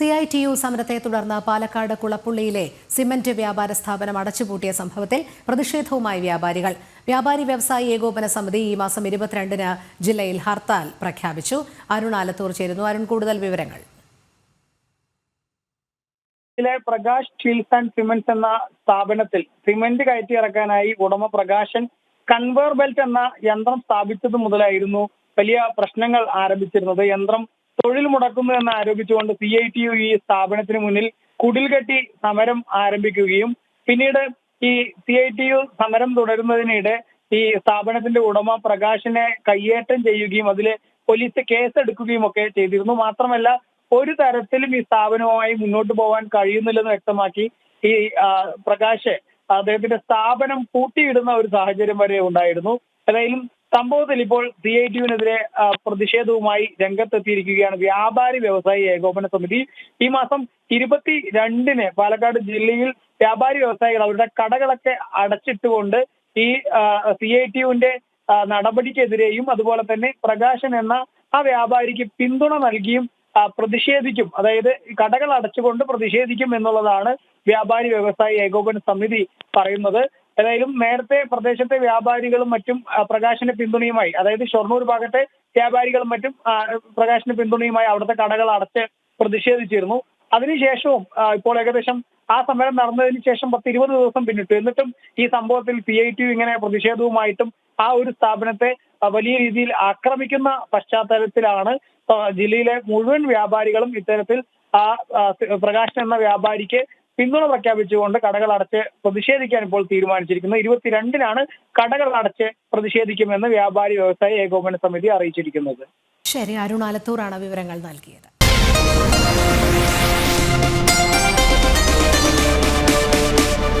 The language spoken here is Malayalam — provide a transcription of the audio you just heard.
സി ഐ ടി യു സമരത്തെ തുടർന്ന് പാലക്കാട് കുളപ്പുള്ളിയിലെ സിമന്റ് വ്യാപാര സ്ഥാപനം അടച്ചുപൂട്ടിയ സംഭവത്തിൽ പ്രതിഷേധവുമായി വ്യാപാരികൾ. വ്യാപാരി വ്യവസായി ഏകോപന സമിതി ഈ മാസം ഇരുപത്തിരണ്ടിന് ജില്ലയിൽ ഹർത്താൽ പ്രഖ്യാപിച്ചു. അരുൺ ആലത്തൂർ ചേരുന്നു. അരുൺ കൂടുതൽ വിവരങ്ങൾ. ിലെ പ്രകാശ് സ്റ്റീൽസ് ആൻഡ് സിമെന്റ്സ് എന്ന സ്ഥാപനത്തിൽ സിമന്റ് കയറ്റി ഇറക്കാനായി ഉടമ പ്രകാശൻ കൺവേർ ബെൽറ്റ് എന്ന യന്ത്രം സ്ഥാപിച്ചത് മുതലായിരുന്നു വലിയ പ്രശ്നങ്ങൾ ആരംഭിച്ചിരുന്നത്. യന്ത്രം തൊഴിൽ മുടക്കുന്നു എന്ന് ആരോപിച്ചുകൊണ്ട് സി ഐ ടി യു ഈ സ്ഥാപനത്തിന് മുന്നിൽ കുടിൽ കെട്ടി സമരം ആരംഭിക്കുകയും പിന്നീട് ഈ സി ഐ ടി യു സമരം തുടരുന്നതിനിടെ ഈ സ്ഥാപനത്തിന്റെ ഉടമ പ്രകാശിനെ കയ്യേറ്റം ചെയ്യുകയും അതിൽ പോലീസ് കേസെടുക്കുകയും ഒക്കെ ചെയ്തിരുന്നു. മാത്രമല്ല ഒരു തരത്തിലും ഈ സ്ഥാപനവുമായി മുന്നോട്ട് പോകാൻ കഴിയുന്നില്ലെന്ന് വ്യക്തമാക്കി ഈ പ്രകാശെ അദ്ദേഹത്തിന്റെ സ്ഥാപനം പൂട്ടിയിടുന്ന ഒരു സാഹചര്യം വരെ ഉണ്ടായിരുന്നു. ഏതായാലും സംഭവത്തിൽ ഇപ്പോൾ സി ഐ ടിയുവിനെതിരെ പ്രതിഷേധവുമായി രംഗത്തെത്തിയിരിക്കുകയാണ് വ്യാപാരി വ്യവസായി ഏകോപന സമിതി. ഈ മാസം ഇരുപത്തി രണ്ടിന് പാലക്കാട് ജില്ലയിൽ വ്യാപാരി വ്യവസായികൾ അവരുടെ കടകളൊക്കെ അടച്ചിട്ടുകൊണ്ട് ഈ സി ഐ ടിയുവിന്റെ നടപടിക്കെതിരെയും അതുപോലെ തന്നെ പ്രകാശൻ എന്ന ആ വ്യാപാരിക്ക് പിന്തുണ നൽകിയും പ്രതിഷേധിക്കും. അതായത് കടകൾ അടച്ചുകൊണ്ട് പ്രതിഷേധിക്കും എന്നുള്ളതാണ് വ്യാപാരി വ്യവസായി ഏകോപന സമിതി പറയുന്നത്. ഏതായാലും നേരത്തെ പ്രദേശത്തെ വ്യാപാരികളും മറ്റും പ്രകാശിന്റെ പിന്തുണയുമായി അതായത് ഷൊർണൂർ ഭാഗത്തെ വ്യാപാരികളും മറ്റും പ്രകാശിന്റെ പിന്തുണയുമായി അവിടുത്തെ കടകൾ അടച്ച് പ്രതിഷേധിച്ചിരുന്നു. അതിനുശേഷവും ഇപ്പോൾ ഏകദേശം ആ സമരം നടന്നതിന് ശേഷം പത്ത് ഇരുപത് ദിവസം പിന്നിട്ടു. എന്നിട്ടും ഈ സംഭവത്തിൽ പി ഐ ടി ഇങ്ങനെ പ്രതിഷേധവുമായിട്ടും ആ ഒരു സ്ഥാപനത്തെ വലിയ രീതിയിൽ ആക്രമിക്കുന്ന പശ്ചാത്തലത്തിലാണ് ജില്ലയിലെ മുഴുവൻ വ്യാപാരികളും ഇത്തരത്തിൽ ആ, പ്രകാശൻ എന്ന വ്യാപാരിക്ക് പിന്തുണ പ്രഖ്യാപിച്ചുകൊണ്ട് കടകൾ അടച്ച് പ്രതിഷേധിക്കാൻ ഇപ്പോൾ തീരുമാനിച്ചിരിക്കുന്നത് ഇരുപത്തിരണ്ടിനാണ് കടകൾ അടച്ച് പ്രതിഷേധിക്കുമെന്ന് വ്യാപാരി വ്യവസായ ഏകോപന സമിതി അറിയിച്ചിരിക്കുന്നത്. ശരി അരുണാലത്തൂറാണ് വിവരങ്ങൾ നൽകിയത്.